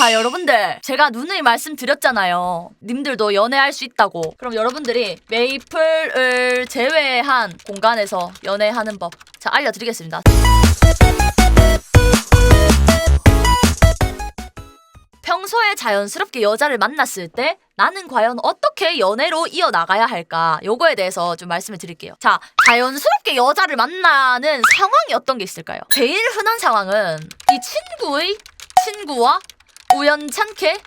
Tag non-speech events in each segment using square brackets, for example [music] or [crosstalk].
자, 여러분들. 제가 누누이 말씀드렸잖아요. 님들도 연애할 수 있다고. 그럼 여러분들이 메이플을 제외한 공간에서 연애하는 법. 자, 알려드리겠습니다. 평소에 자연스럽게 여자를 만났을 때 나는 과연 어떻게 연애로 이어나가야 할까? 요거에 대해서 좀 말씀을 드릴게요. 자, 자연스럽게 여자를 만나는 상황이 어떤 게 있을까요? 제일 흔한 상황은 이 친구의 친구와 우연찮게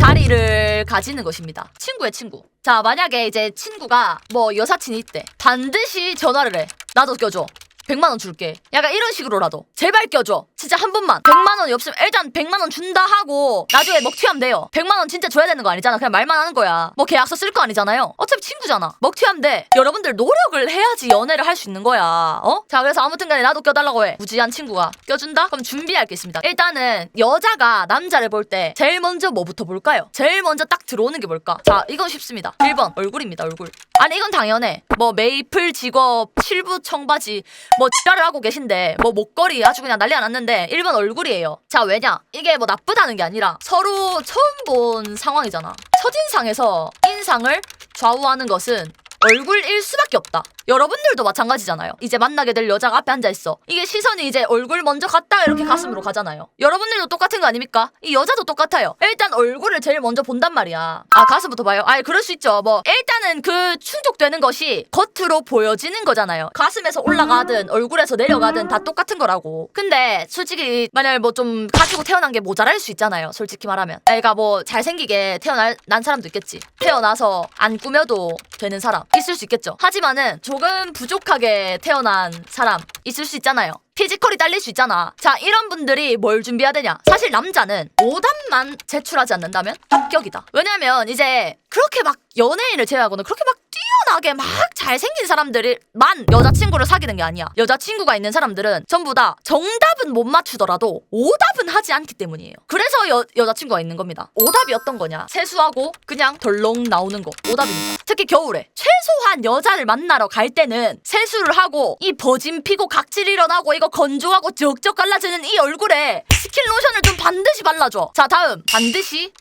자리를 가지는 것입니다. 친구의 친구. 자, 만약에 이제 친구가 뭐 여사친이 있대. 반드시 전화를 해. 나도 껴줘. 100만 원 줄게. 약간 이런 식으로라도 제발 껴줘. 진짜 한 번만. 100만 원이 없으면 일단 100만 원 준다 하고 나중에 먹튀하면 돼요. 100만 원 진짜 줘야 되는 거 아니잖아. 그냥 말만 하는 거야. 뭐 계약서 쓸 거 아니잖아요. 어차피 친구잖아. 먹튀하면 돼. 여러분들 노력을 해야지 연애를 할 수 있는 거야. 어? 자, 그래서 아무튼간에 나도 껴달라고 해. 무지한 친구가 껴준다? 그럼 준비할 게 있습니다. 일단은 여자가 남자를 볼 때 제일 먼저 뭐부터 볼까요? 제일 먼저 딱 들어오는 게 뭘까? 자, 이건 쉽습니다. 1번 얼굴입니다. 얼굴. 아니 이건 당연해. 뭐 메이플 직업, 칠부 청바지, 뭐 지랄을 하고 계신데 뭐 목걸이 아주 그냥 난리가 났는데 1번 얼굴이에요. 자 왜냐? 이게 뭐 나쁘다는 게 아니라 서로 처음 본 상황이잖아. 첫인상에서 인상을 좌우하는 것은 얼굴일 수밖에 없다. 여러분들도 마찬가지잖아요. 이제 만나게 될 여자가 앞에 앉아 있어. 이게 시선이 이제 얼굴 먼저 갔다가 이렇게 가슴으로 가잖아요. 여러분들도 똑같은 거 아닙니까? 이 여자도 똑같아요. 일단 얼굴을 제일 먼저 본단 말이야. 아 가슴부터 봐요. 아 그럴 수 있죠. 뭐 일단은 그 충족되는 것이 겉으로 보여지는 거잖아요. 가슴에서 올라가든 얼굴에서 내려가든 다 똑같은 거라고. 근데 솔직히 만약 뭐 좀 가지고 태어난 게 모자랄 수 있잖아요. 솔직히 말하면. 애가 뭐 잘생기게 태어난 난 사람도 있겠지. 태어나서 안 꾸며도 되는 사람 있을 수 있겠죠. 하지만은 조금 부족하게 태어난 사람 있을 수 있잖아요. 피지컬이 딸릴 수 있잖아. 자, 이런 분들이 뭘 준비해야 되냐? 사실 남자는 오답만 제출하지 않는다면 합격이다. 왜냐면 이제 그렇게 막 연예인을 제외하고는 그렇게 막 뛰어나게 막 잘생긴 사람들만 여자친구를 사귀는 게 아니야. 여자친구가 있는 사람들은 전부 다 정답은 못 맞추더라도 오답은 하지 않기 때문이에요. 그래서 여, 여자친구가 있는 겁니다. 오답이 어떤 거냐? 세수하고 그냥 덜렁 나오는 거. 오답입니다. 특히 겨울에 최소한 여자를 만나러 갈 때는 세수를 하고 이 버진 피고 각질 일어나고 이거 건조하고 적적 갈라지는 이 얼굴에 스킨 로션을 좀 반드시 발라줘. 자 다음 반드시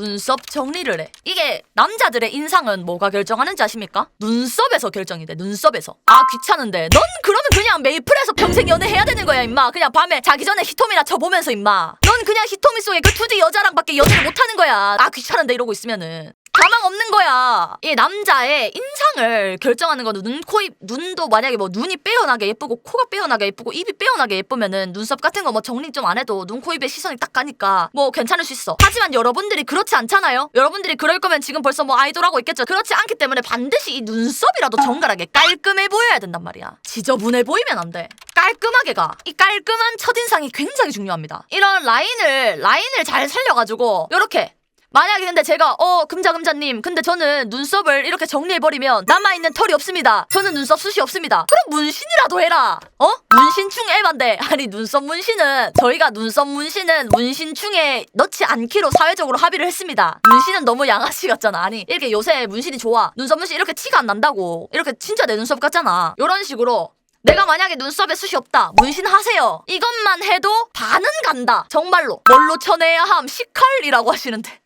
눈썹 정리를 해. 이게 남자들의 인상은 뭐가 결정하는지 아십니까? 눈썹에서 결정이 돼. 눈썹에서. 아 귀찮은데. 넌 그러면 그냥 메이플에서 평생 연애해야 되는 거야 임마. 그냥 밤에 자기 전에 히토미나 쳐보면서 임마. 넌 그냥 히토미 속에 그 2D 여자랑밖에 연애를 못하는 거야. 아 귀찮은데 이러고 있으면은. 가망 없는 거야. 이 남자의 인상을 결정하는 거는 눈, 코, 입, 눈도 만약에 뭐 눈이 빼어나게 예쁘고 코가 빼어나게 예쁘고 입이 빼어나게 예쁘면은 눈썹 같은 거 뭐 정리 좀 안 해도 눈, 코, 입에 시선이 딱 가니까 뭐 괜찮을 수 있어. 하지만 여러분들이 그렇지 않잖아요. 여러분들이 그럴 거면 지금 벌써 뭐 아이돌하고 있겠죠. 그렇지 않기 때문에 반드시 이 눈썹이라도 정갈하게 깔끔해 보여야 된단 말이야. 지저분해 보이면 안 돼. 깔끔하게 가. 이 깔끔한 첫인상이 굉장히 중요합니다. 이런 라인을 라인을 잘 살려가지고 요렇게 만약에 근데 제가 어 금자금자님 근데 저는 눈썹을 이렇게 정리해버리면 남아있는 털이 없습니다 저는 눈썹 숱이 없습니다 그럼 문신이라도 해라 어? 문신충 에반데 [laughs] 아니 눈썹 문신은 저희가 눈썹 문신은 문신충에 넣지 않기로 사회적으로 합의를 했습니다 문신은 너무 양아치 같잖아 아니 이렇게 요새 문신이 좋아 눈썹 문신 이렇게 티가 안 난다고 이렇게 진짜 내 눈썹 같잖아 이런 식으로 내가 만약에 눈썹에 숱이 없다. 문신하세요. 이것만 해도 반은 간다. 정말로. 뭘로 쳐내야 함? 식칼이라고 하시는데.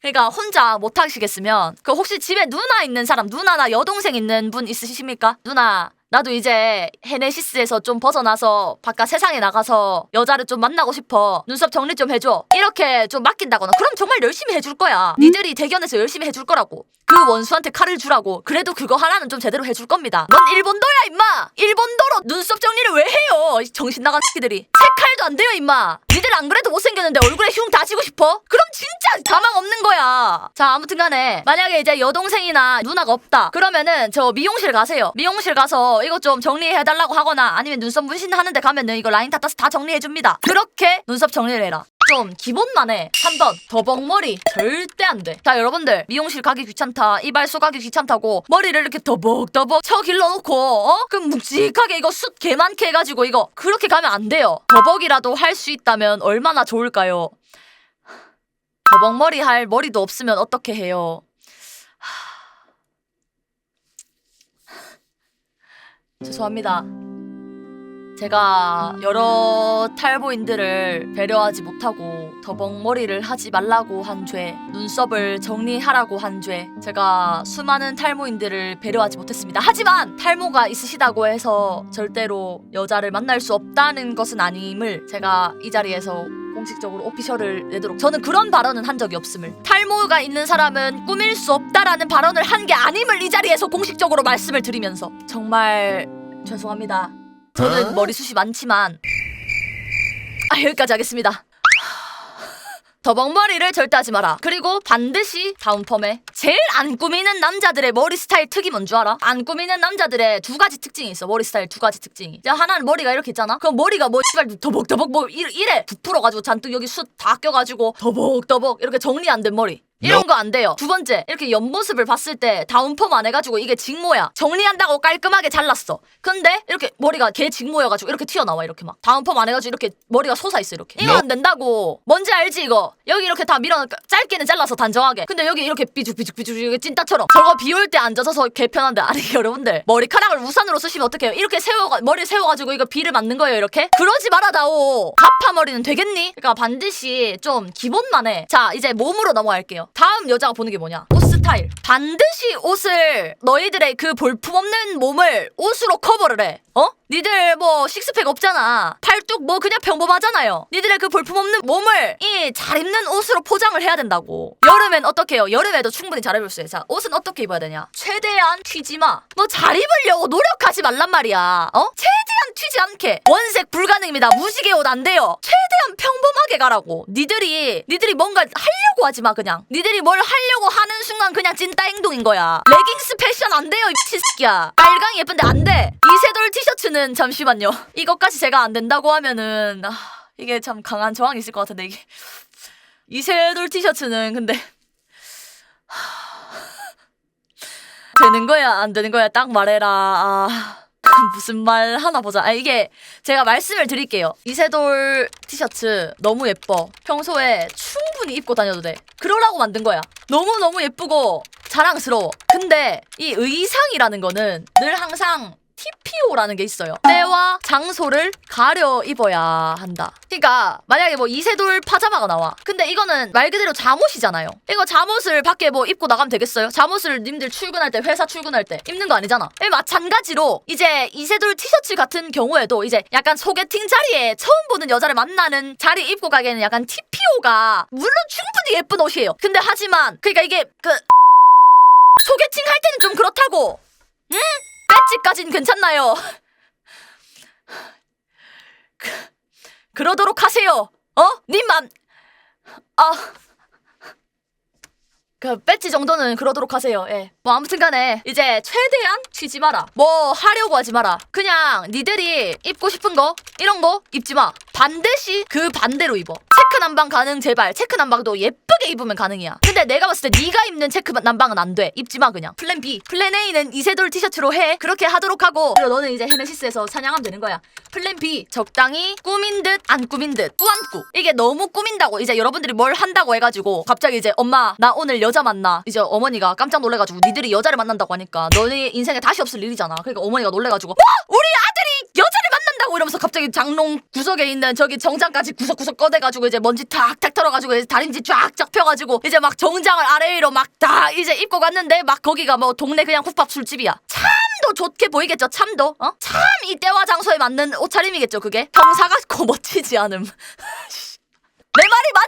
그러니까 혼자 못 하시겠으면 그 혹시 집에 누나 있는 사람 누나나 여동생 있는 분 있으십니까? 누나 나도 이제 헤네시스에서 좀 벗어나서 바깥 세상에 나가서 여자를 좀 만나고 싶어. 눈썹 정리 좀 해줘. 이렇게 좀 맡긴다거나. 그럼 정말 열심히 해줄 거야. 니들이 대견해서 열심히 해줄 거라고. 그 원수한테 칼을 주라고. 그래도 그거 하나는 좀 제대로 해줄 겁니다. 넌 일본도야 임마! 일본도로 눈썹 정리를 왜 해요? 이 정신 나간 새끼들이. 세 칼도 안 돼요 임마. 니들 안 그래도 못생겼는데 얼굴에 흉 다지고 싶어? 그럼 진짜 가망 없는 거야. 자 아무튼 간에 만약에 이제 여동생이나 누나가 없다. 그러면은 저 미용실 가세요. 미용실 가서 이거 좀 정리해달라고 하거나 아니면 눈썹 문신 하는데 가면은 이거 라인 닦아서 다 정리해줍니다 그렇게 눈썹 정리를 해라 좀 기본만 해. 3번 더벅머리 절대 안 돼. 자 여러분들 미용실 가기 귀찮다. 이발소 가기 귀찮다고 머리를 이렇게 더벅더벅 쳐 길러놓고 어? 그럼 묵직하게 이거 숱 개 많게 해가지고 이거 그렇게 가면 안 돼요. 더벅이라도 할 수 있다면 얼마나 좋을까요? 더벅머리 할 머리도 없으면 어떻게 해요? 죄송합니다. 제가 여러 탈모인들을 배려하지 못하고 더벅머리를 하지 말라고 한 죄, 눈썹을 정리하라고 한 죄, 제가 수많은 탈모인들을 배려하지 못했습니다. 하지만 탈모가 있으시다고 해서 절대로 여자를 만날 수 없다는 것은 아님을 제가 이 자리에서 공식적으로 오피셜을 내도록 저는 그런 발언은 한 적이 없음을 탈모가 있는 사람은 꾸밀 수 없다라는 발언을 한 게 아님을 이 자리에서 공식적으로 말씀을 드리면서 정말 죄송합니다. 저는 머리숱이 많지만 아 여기까지 하겠습니다. 더벅머리를 절대 하지 마라. 그리고 반드시 다운펌에 제일 안 꾸미는 남자들의 머리 스타일 특이 뭔 줄 알아? 안 꾸미는 남자들의 두 가지 특징이 있어. 머리 스타일 두 가지 특징이. 자 하나는 머리가 이렇게 있잖아. 그럼 머리가 뭐 씨발 더벅더벅 뭐 이래 부풀어가지고 잔뜩 여기 숱 다 껴가지고 더벅더벅 이렇게 정리 안 된 머리. 이런 거 안 돼요. 두 번째, 이렇게 옆모습을 봤을 때 다운펌 안 해가지고 이게 직모야. 정리한다고 깔끔하게 잘랐어. 근데 이렇게 머리가 개 직모여가지고 이렇게 튀어나와 이렇게 막. 다운펌 안 해가지고 이렇게 머리가 솟아있어 이렇게. 이거 안 된다고. 뭔지 알지 이거? 여기 이렇게 다 밀어 짧게는 잘라서 단정하게. 근데 여기 이렇게 삐죽삐죽삐죽 이게 찐따처럼. 저거 비 올 때 앉아서서 개 편한데 아니 [laughs] 여러분들 머리카락을 우산으로 쓰시면 어떡해요? 이렇게 세워가 머리 세워가지고 이거 비를 맞는 거예요 이렇게? 그러지 말아다오. 가파 머리는 되겠니? 그러니까 반드시 좀 기본만 해. 자 이제 몸으로 넘어갈게요. 다음 여자가 보는 게 뭐냐? 옷 스타일. 반드시 옷을 너희들의 그 볼품없는 몸을 옷으로 커버를 해. 어? 니들 뭐 식스팩 없잖아. 팔뚝 뭐 그냥 평범하잖아요. 니들의 그 볼품없는 몸을 이 잘 입는 옷으로 포장을 해야 된다고. 여름엔 어떻게 해요? 여름에도 충분히 잘 입을 수 있어요. 자, 옷은 어떻게 입어야 되냐? 최대한 튀지 마. 뭐잘 입으려고 노력하지 말란 말이야. 어? 최대한 튀지 않게. 원색 불가능입니다. 무지개 옷 안 돼요. 최대한 평범하게 가라고. 니들이 니들이 뭔가 하려고 하지 마 그냥. 니들이 뭘 하려고 하는 순간 그냥 찐따 행동인 거야. 레깅스 패션 안 돼요, 이 새끼야. 빨강이 예쁜데 안 돼. 이세돌 티셔츠는 잠시만요. 이것까지 제가 안 된다고 하면은 아, 이게 참 강한 저항이 있을 것 같은데 이게 이세돌 티셔츠는 근데 되는 거야 안 되는 거야 딱 말해라. 아. 무슨 말 하나 보자. 아, 이게 제가 말씀을 드릴게요. 이세돌 티셔츠 너무 예뻐. 평소에 충분히 입고 다녀도 돼. 그러라고 만든 거야. 너무너무 예쁘고 자랑스러워. 근데 이 의상이라는 거는 늘 항상 TPO라는 게 있어요. 때와 장소를 가려 입어야 한다. 그러니까 만약에 뭐 이세돌 파자마가 나와. 근데 이거는 말 그대로 잠옷이잖아요. 이거 잠옷을 밖에 뭐 입고 나가면 되겠어요? 잠옷을 님들 출근할 때 회사 출근할 때 입는 거 아니잖아. 이 마찬가지로 이제 이세돌 티셔츠 같은 경우에도 이제 약간 소개팅 자리에 처음 보는 여자를 만나는 자리 입고 가기에는 약간 TPO가 물론 충분히 예쁜 옷이에요. 근데 하지만 그러니까 이게 그 소개팅 할 때는 좀 그렇다고. 응? 배지까진 괜찮나요? 그, 그러도록 하세요. 어? 님만 아. 그 배지 정도는 그러도록 하세요. 예. 뭐 아무튼 간에 이제 최대한 튀지 마라. 뭐 하려고 하지 마라. 그냥 니들이 입고 싶은 거 이런 거 입지 마. 반드시 그 반대로 입어. 체크 남방 가능 제발. 체크 남방도 예쁘게 입으면 가능이야. 근데 내가 봤을 때 네가 입는 체크 남방은 안 돼. 입지 마 그냥. 플랜 B. 플랜 A는 이세돌 티셔츠로 해. 그렇게 하도록 하고 그리고 너는 이제 헤네시스에서 사냥하면 되는 거야. 플랜 B. 적당히 꾸민 듯 안 꾸민 듯 꾸안꾸. 이게 너무 꾸민다고 이제 여러분들이 뭘 한다고 해가지고 갑자기 이제 엄마 나 오늘 여자 만나. 이제 어머니가 깜짝 놀래가지고 니들이 여자를 만난다고 하니까 너네 인생에 다시 없을 일이잖아. 그러니까 어머니가 놀래가지고 와 우리 만난다고 이러면서 갑자기 장롱 구석에 있는 저기 정장까지 구석구석 꺼내가지고 이제 먼지 탁탁 털어가지고 이제 다림쥐 쫙쫙 펴가지고 이제 막 정장을 아래 위로 막 다 이제 입고 갔는데 막 거기가 뭐 동네 그냥 국밥 술집이야. 참도 좋게 보이겠죠 참도 어? 참 이때와 장소에 맞는 옷차림이겠죠 그게 평사 같고 [laughs] 멋지지 않음 내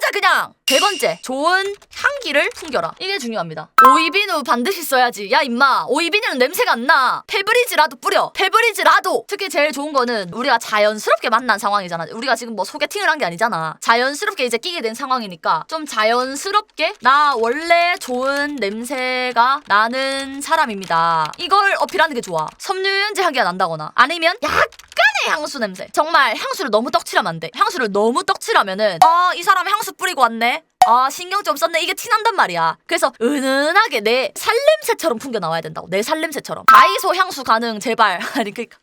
맞아 그냥 세 번째 좋은 향기를 풍겨라. 이게 중요합니다. 오이비누 반드시 써야지. 야 임마. 오이비누는 냄새가 안나. 페브리즈라도 뿌려. 페브리즈라도. 특히 제일 좋은 거는 우리가 자연스럽게 만난 상황이잖아. 우리가 지금 뭐 소개팅을 한 게 아니잖아. 자연스럽게 이제 끼게 된 상황이니까 좀 자연스럽게 나 원래 좋은 냄새가 나는 사람입니다. 이걸 어필하는 게 좋아. 섬유유연제 향기가 난다거나 아니면 약간의 향수 냄새. 정말 향수를 너무 떡칠하면 안 돼. 향수를 너무 떡칠하면은 아, 이 사람 향수 뿌리고 왔네. 아, 신경 좀 썼네. 이게 티난단 말이야. 그래서 은은하게 내 살냄새처럼 풍겨 나와야 된다고. 내 살냄새처럼. 다이소 향수 가능 제발. [laughs] 아니 그니까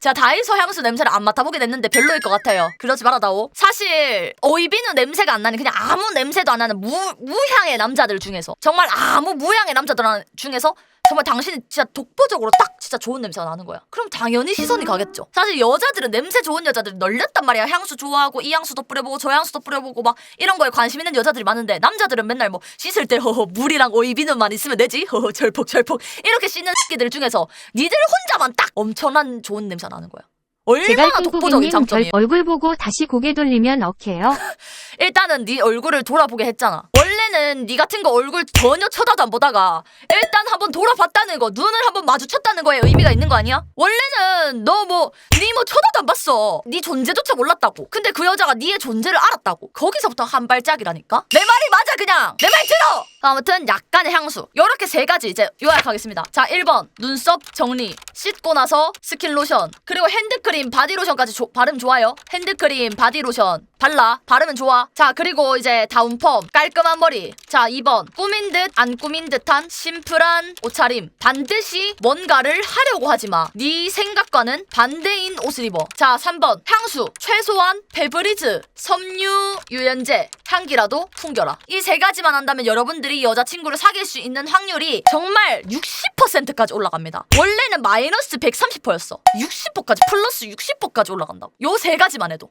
제가 다이소 향수 냄새를 안 맡아보게 됐는데 별로일 것 같아요. 그러지 말아다오. 사실 오이비는 냄새가 안 나는 그냥 아무 냄새도 안 나는 무, 무향의 남자들 중에서 정말 아무 무향의 남자들 중에서 정말 당신이 진짜 독보적으로 딱 진짜 좋은 냄새가 나는 거야. 그럼 당연히 시선이 가겠죠. 사실 여자들은 냄새 좋은 여자들 널렸단 말이야. 향수 좋아하고 이 향수도 뿌려보고 저 향수도 뿌려보고 막 이런 거에 관심 있는 여자들이 많은데 남자들은 맨날 뭐 씻을 때 허허 물이랑 오이 비누만 있으면 되지 허허 절폭 절폭 이렇게 씻는 새끼들 중에서 니들 혼자만 딱 엄청난 좋은 냄새 나는 거야. 얼마나 독보적인 장점이에요. 얼굴 보고 다시 고개 돌리면 어케요. [laughs] 일단은 네 얼굴을 돌아보게 했잖아. 원래는 네 같은 거 얼굴 전혀 쳐다도 안 보다가 일단 한번 돌아봤다는 거, 눈을 한번 마주쳤다는 거에 의미가 있는 거 아니야? 원래는 너 뭐, 네 뭐 쳐다도 안 봤어. 네 존재조차 몰랐다고. 근데 그 여자가 네의 존재를 알았다고. 거기서부터 한 발짝이라니까? 내 말이 맞아 그냥. 내 말 들어. 아무튼 약간의 향수. 요렇게 세 가지 이제 요약하겠습니다. 자, 1번 눈썹 정리. 씻고 나서 스킨 로션. 그리고 핸드크림, 바디로션까지 조- 발음 좋아요. 핸드크림, 바디로션. 발라. 바르면 좋아. 자, 그리고 이제 다운펌. 깔끔한 머리. 자, 2번. 꾸민 듯 안 꾸민 듯한 심플한 옷차림. 반드시 뭔가를 하려고 하지 마. 네 생각과는 반대인 옷을 입어. 자, 3번. 향수. 최소한 페브리즈, 섬유, 유연제, 향기라도 풍겨라. 이 세 가지만 한다면 여러분들이 여자친구를 사귈 수 있는 확률이 정말 60%까지 올라갑니다. 원래는 마이너스 130%였어. 60%까지 플러스 60%까지 올라간다고. 요 세 가지만 해도.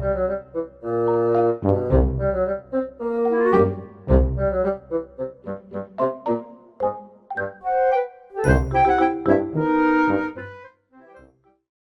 Thank you.